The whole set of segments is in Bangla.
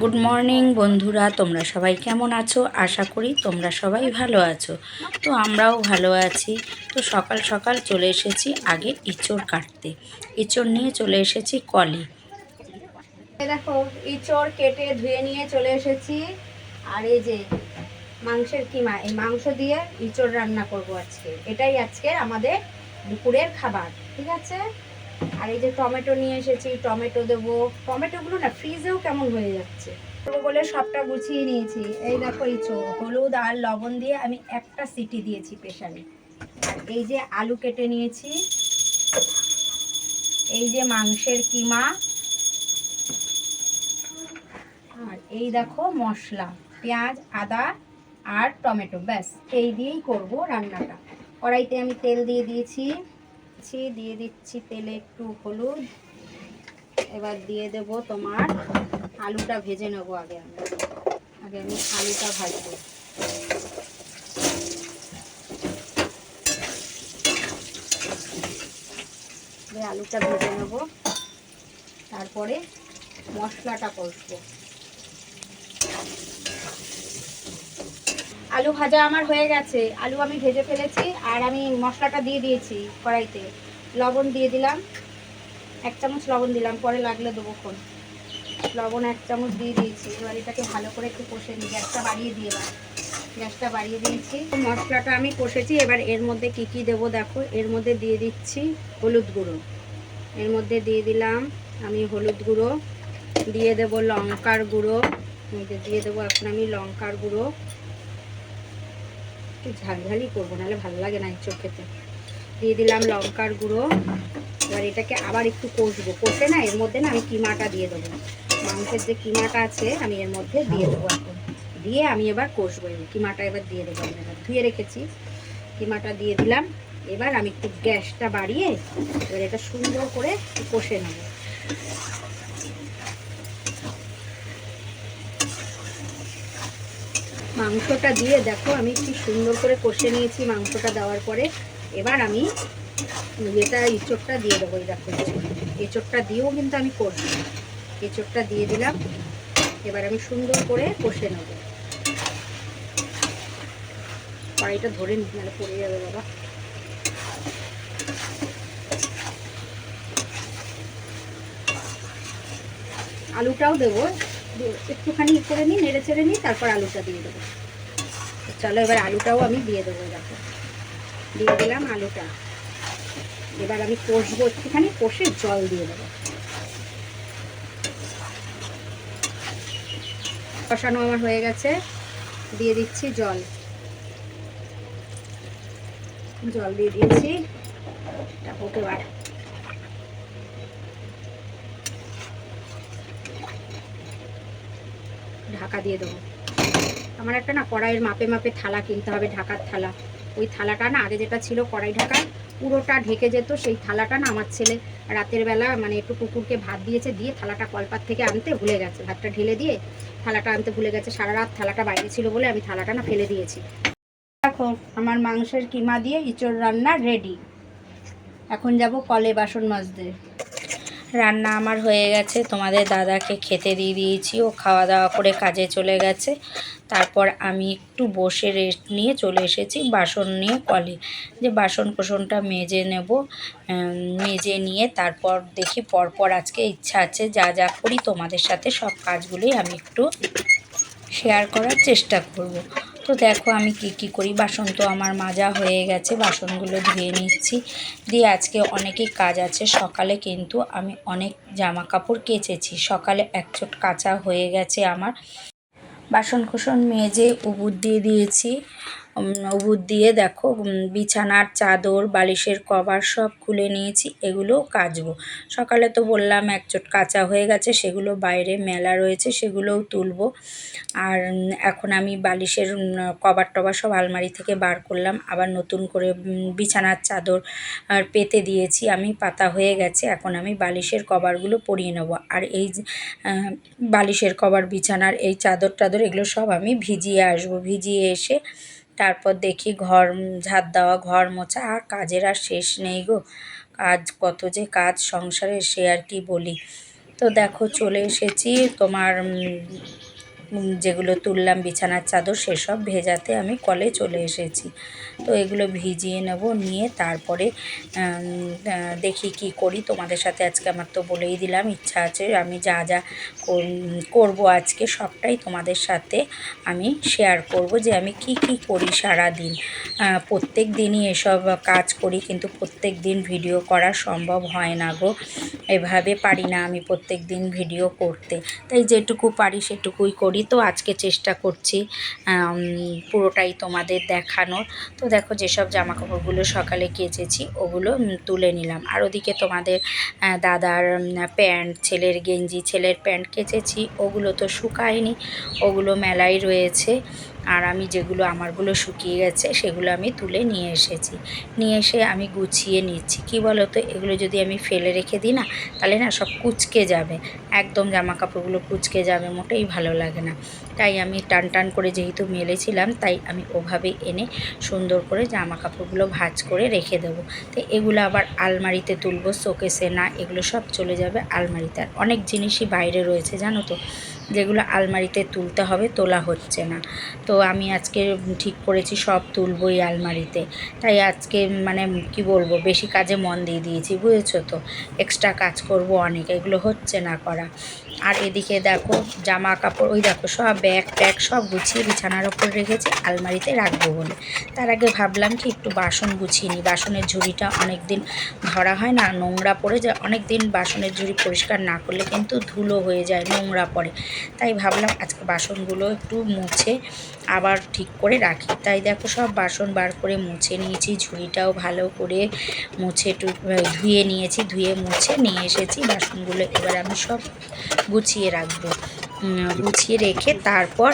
গুড মর্নিং বন্ধুরা, তোমরা সবাই কেমন আছো? আশা করি তোমরা সবাই ভালো আছো। তো আমরাও ভালো আছি। তো সকাল সকাল চলে এসেছি আগে ইঁচড় কাটতে। ইঁচড় নিয়ে চলে এসেছি কলে। দেখো, ইঁচড় কেটে ধুয়ে নিয়ে চলে এসেছি। আর এই যে মাংসের কিমা, এই মাংস দিয়ে ইঁচড় রান্না করব আজকে। এটাই আজকে আমাদের দুপুরের খাবার, ঠিক আছে? আর এই যে টমেটো নিয়ে এসেছি, টমেটো দেবো। টমেটোগুলো না ফ্রিজেও কেমন হয়ে যাচ্ছে? বলে সবটা গুছিয়ে নিয়েছি। এই দেখো ইঁচড় হলুদ আর লবণ দিয়ে আমি একটা সিটি দিয়েছি প্রেশারে। এই যে আলু কেটে নিয়েছি। এই যে মাংসের কিমা। আর এই দেখো মশলা, পেঁয়াজ, আদা আর টমেটো, ব্যাস। এই দিয়েই করব রান্নাটা। কড়াইতে আমি তেল দিয়ে দিয়েছি। ছি, দিয়ে দিচ্ছি তেলে একটু হলুদ। এবার দিয়ে দেব তোমার আলুটা ভেজে নেব আগে আমি। আগে আমি আলুটা ভাজবো। আলুটা ভেজে নেব। তারপরে মশলাটা কষবো। আলু ভাজা আমার হয়ে গেছে। আলু আমি ভেজে ফেলেছি আর আমি মশলাটা দিয়ে দিয়েছি কড়াইতে। লবণ দিয়ে দিলাম, এক চামচ লবণ দিলাম, পরে লাগলে দেবো খন লবণ এক চামচ দিয়ে দিয়েছি, এবার এটাকে ভালো করে একটু কষে নিই। গ্যাসটা বাড়িয়ে দিয়ে এবার। গ্যাসটা বাড়িয়ে দিয়েছি। মশলাটা আমি কষেছি, এবার এর মধ্যে কি কি দেবো দেখো। এর মধ্যে দিয়ে দিচ্ছি হলুদ গুঁড়ো। এর মধ্যে দিয়ে দিলাম আমি হলুদ গুঁড়ো। দিয়ে দেবো লঙ্কার গুঁড়ো। দিয়ে দেবো এখন আমি লঙ্কার গুঁড়ো। একটু ঝালঝালি করব, নাহলে ভালো লাগে না চোখ খেতে দিয়ে দিলাম লঙ্কার গুঁড়ো, এবার এটাকে আবার একটু কষবো। কষে না, এর মধ্যে না আমি কিমাটা দিয়ে দেবো। মাংসের যে কিমাটা আছে, আমি এর মধ্যে দিয়ে দেবো এখন দিয়ে আমি এবার কষবো কিমাটা এবার দিয়ে দেবো এবার ধুয়ে রেখেছি। কিমাটা দিয়ে দিলাম। এবার আমি একটু গ্যাসটা বাড়িয়ে, এবার এটা সুন্দর করে কষে নেব। মাংসটা দিয়ে দেখো, আমি কি সুন্দর করে কষে নিয়েছি মাংসটা দেওয়ার পরে। এবার আমি এটা ইঁচড়টা দিয়ে দেবো, এই দেখো। এঁচড়টা দিয়েও কিন্তু আমি করব এঁচড়টা দিয়ে দিলাম। এবার আমি সুন্দর করে কষে নেব। কড়াইটা ধরে নি, নাহলে পড়ে যাবে বাবা। আলুটাও দেবো। একটুখানি করে নিই, নেড়ে চেড়ে নিই, তারপর আলুটা দিয়ে দেবো। চলো এবার আলুটাও আমি দিয়ে দেবো, দেখো। দিয়ে দিলাম আলুটা। এবার আমি কষবো একটুখানি, কষে জল দিয়ে দেবো। কষানো আমার হয়ে গেছে। দিয়ে দিচ্ছি জল। জল দিয়ে দিয়েছি। এটা এবার ঢাকা দিয়ে দেবো। আমার একটা না কড়াইয়ের মাপে মাপে থালা কিনতে হবে, ঢাকার থালা। ওই থালাটা না আগে যেটা ছিল কড়াই ঢাকা, পুরোটা ঢেকে যেত, সেই থালাটা না আমার ছেলে রাতের বেলা মানে একটু কুকুরকে ভাত দিয়েছে, দিয়ে থালাটা কলপাত থেকে আনতে ভুলে গেছে। ভাতটা ঢেলে দিয়ে থালাটা আনতে ভুলে গেছে। সারা রাত থালাটা বাইরে ছিল বলে আমি থালাটা না ফেলে দিয়েছি। দেখো, আমার মাংসের কিমা দিয়ে ইঁচড় রান্না রেডি। এখন যাব কলে বাসন মাজতে। রান্না আমার হয়ে গেছে। তোমাদের দাদাকে খেতে দিয়ে দিয়েছি। ও খাওয়া দাওয়া করে কাজে চলে গেছে। তারপর আমি একটু বসে রেস্ট নিয়ে চলে এসেছি। বাসন নিয়ে কলে যে বাসন কোসনটা মেজে নেব মেজে নিয়ে তারপর দেখি পরপর আজকে ইচ্ছা আছে যা যা করি তোমাদের সাথে সব কাজগুলোই আমি একটু শেয়ার করার চেষ্টা করব। তো দেখো আমি কি কি করি। বাসন তো আমার মাজা হয়ে গেছে, বাসনগুলো ধুয়ে নিচ্ছি। দিয়ে আজকে অনেকই কাজ আছে, সকালে কিন্তু আমি অনেক জামা কাপড় কেচেছি। সকালে এক চোট কাচা হয়ে গেছে আমার। বাসন কোসন মেজে উবুর দিয়ে দিয়েছি। উবুর দিয়ে দেখো বিছানার চাদর, বালিশের কভার সব খুলে নিয়েছি, এগুলো কাচবো। সকালে তো বললাম এক চোট কাঁচা হয়ে গেছে, সেগুলো বাইরে মেলা রয়েছে, সেগুলোও তুলবো। আর এখন আমি বালিশের কভার টভার সব আলমারি থেকে বার করলাম, আবার নতুন করে বিছানার চাদর, আর পেতে দিয়েছি, আমি পাতা হয়ে গেছে, এখন আমি বালিশের কভারগুলো পরিয়ে নেব। আর এই বালিশের কভার, বিছানার এই চাদর টাদর এগুলো সব আমি ভিজিয়ে আসব, ভিজিয়ে এসে তারপর দেখি ঘর, ঝাঁট দেওয়া, ঘর মোছা, আর কাজের আর শেষ নেই গো। কাজ কত যে কাজ সংসারে সে আর কি বলি। তো দেখো চলে এসেছি তোমার যেগুলো তুললাম, বিছানার চাদর, সেসব ভেজাতে আমি কলে চলে এসেছি। তো এগুলো ভিজিয়ে নেব, নিয়ে তারপরে দেখি কি করি। তোমাদের সাথে আজকে আমার তো বলেই দিলাম, ইচ্ছা আছে আমি যা যা কর- করব আজকে সবটাই তোমাদের সাথে আমি শেয়ার করব যে আমি কি কি করি সারা দিন প্রত্যেক দিনই এসব কাজ করি, কিন্তু প্রত্যেক দিন ভিডিও করা সম্ভব হয় না গো। এভাবে পারি না আমি প্রত্যেক দিন ভিডিও করতে। তাই যেটুকু পারি সেটুকুই করি। তো আজকে চেষ্টা করছি পুরোটাই তোমাদের দেখানোর। তো দেখো যেসব জামা কাপড়গুলো সকালে কেচেছি, ওগুলো তুলে নিলাম। আর ওদিকে তোমাদের দাদার প্যান্ট, ছেলের গেঞ্জি, ছেলের প্যান্ট কেচেছি, ওগুলো তো শুকায়নি, ওগুলো মেলায় রয়েছে। আর আমি যেগুলো আমারগুলো শুকিয়ে গেছে সেগুলো আমি তুলে নিয়ে এসেছি। নিয়ে এসে আমি গুছিয়ে নিচ্ছি। কি বলো তো এগুলো যদি আমি ফেলে রেখে দিই না, তাহলে না সব কুচকে যাবে। একদম জামা কাপড়গুলো কুচকে যাবে, মোটেই ভালো লাগে না। তাই আমি টান টান করে যেহেতু মেলেছিলাম, তাই আমি ওভাবে এনে সুন্দর করে জামা কাপড়গুলো ভাজ করে রেখে দেবো। তো এগুলো আবার আলমারিতে তুলবো, শোকেসে না, এগুলো সব চলে যাবে আলমারিতে। আর অনেক জিনিসই বাইরে রয়েছে, জানো তো? যেগুলো আলমারিতে তুলতে হবে তোলা হচ্ছে না। তো আমি আজকে ঠিক করেছি, সব তুলবো এই আলমারিতে। তাই আজকে মানে কি বলব, বেশি কাজে মন দিয়ে দিয়েছি, বুঝেছ তো? এক্সট্রা কাজ করব অনেক, এগুলো হচ্ছে না করা। আর এদিকে দেখো জামা কাপড় ওই দেখো, সব ব্যাগ ট্যাগ সব গুছিয়ে বিছানার ওপর রেখেছি, আলমারিতে রাখব বলে। তার আগে ভাবলাম কি, একটু বাসন গুছিয়ে নিই। বাসনের ঝুড়িটা অনেক দিন ধরা হয় না, নোংরা পড়ে যায়। অনেক দিন বাসনের ঝুড়ি পরিষ্কার না করলে কিন্তু ধুলো হয়ে যায়, নোংরা পড়ে। তাই ভাবলাম আজকে বাসনগুলো একটু মুছে আবার ঠিক করে রাখি। তাই দেখো সব বাসন বার করে মুছে নিয়েছি, ঝুড়িটাও ভালো করে মুছে ধুয়ে নিয়েছি, ধুয়ে মুছে নিয়ে এসেছি। বাসনগুলো এবার আমি সব গুছিয়ে রাখব। গুছিয়ে রেখে তারপর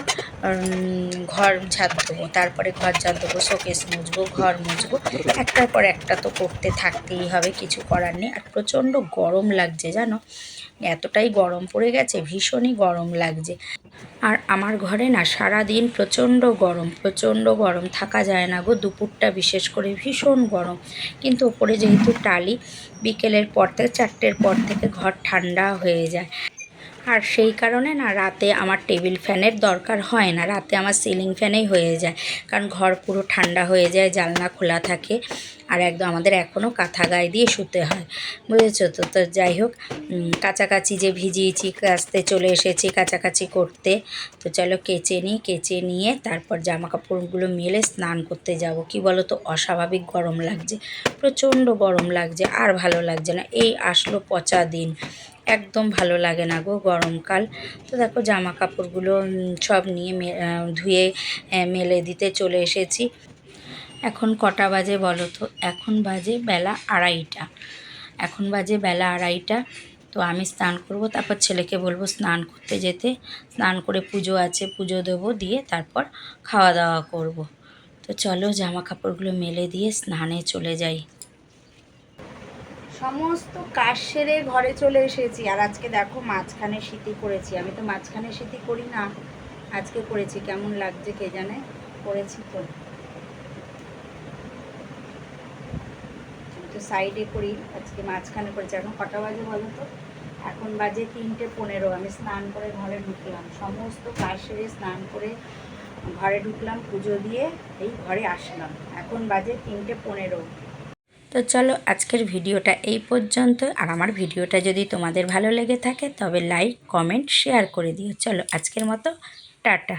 ঘর ঝাড় দেবো তারপরে ঘর ঝাড় দেবো শোকেস মুছবো, ঘর মুছবো। একটার পর একটা তো করতে থাকতেই হবে, কিছু করার নেই। আর প্রচণ্ড গরম লাগছে, জানো? এতটাই গরম পড়ে গেছে, ভীষণই গরম লাগছে। আর আমার ঘরে না সারা দিন প্রচণ্ড গরম প্রচণ্ড গরম থাকা যায় না গো, দুপুরটা বিশেষ করে ভীষণ গরম। কিন্তু ওপরে যেহেতু টালি, বিকেলের পর থেকে চারটের পর থেকে ঘর ঠান্ডা হয়ে যায়। আর সেই কারণে না রাতে আমার টেবিল ফ্যানের দরকার হয় না, রাতে আমার সিলিং ফ্যানেই হয়ে যায়। কারণ ঘর পুরো ঠান্ডা হয়ে যায়, জানলা খোলা থাকে। আর একদম আমাদের এখনও কাঁথা গায়ে দিয়ে শুতে হয়, বুঝেছ তো? তো যাই হোক কাছাকাছি যে ভিজিয়েছি কাচতে চলে এসেছি কাছাকাছি করতে, তো চলো কেচে নিই, কেচে নিয়ে তারপর জামা কাপড়গুলো মেলে স্নান করতে যাব। কি বলো তো অস্বাভাবিক গরম লাগছে, প্রচণ্ড গরম লাগছে, আর ভালো লাগছে না। এই আসলো পচা দিন, একদম ভালো লাগে না গো গরমকাল। তো দেখো জামা কাপড়গুলো সব নিয়ে ধুয়ে মেলে দিতে চলে এসেছি। এখন কটা বাজে বলো তো? এখন বাজে বেলা আড়াইটা। এখন বাজে বেলা আড়াইটা, তো আমি স্নান করব, তারপর ছেলেকে বলব স্নান করতে যেতে। স্নান করে পুজো আছে, পুজো দেবো, দিয়ে তারপর খাওয়া দাওয়া করব। তো চলো জামা কাপড়গুলো মেলে দিয়ে স্নানে চলে যাই। সমস্ত কাজ সেরে ঘরে চলে এসেছি। আর আজকে দেখো মাঝখানে সিটি করেছি। আমি তো মাঝখানে সিটি করি না, আজকে করেছি। কেমন লাগছে কে জানে? করেছি তো। তো সাইডে করি, আজকে মাঝখানে করেছি। এখন কটা বাজে বলো তো? এখন বাজে তিনটে পনেরো। আমি স্নান করে ঘরে ঢুকলাম। সমস্ত কাজ সেরে স্নান করে ঘরে ঢুকলাম, পুজো দিয়ে এই ঘরে আসলাম। এখন বাজে তিনটে পনেরো। তো চলো আজকের ভিডিওটা এই পর্যন্ত। আর আমার ভিডিওটা যদি তোমাদের ভালো লেগে থাকে তবে লাইক, কমেন্ট, শেয়ার করে দিও। চলো আজকের মতো, টাটা।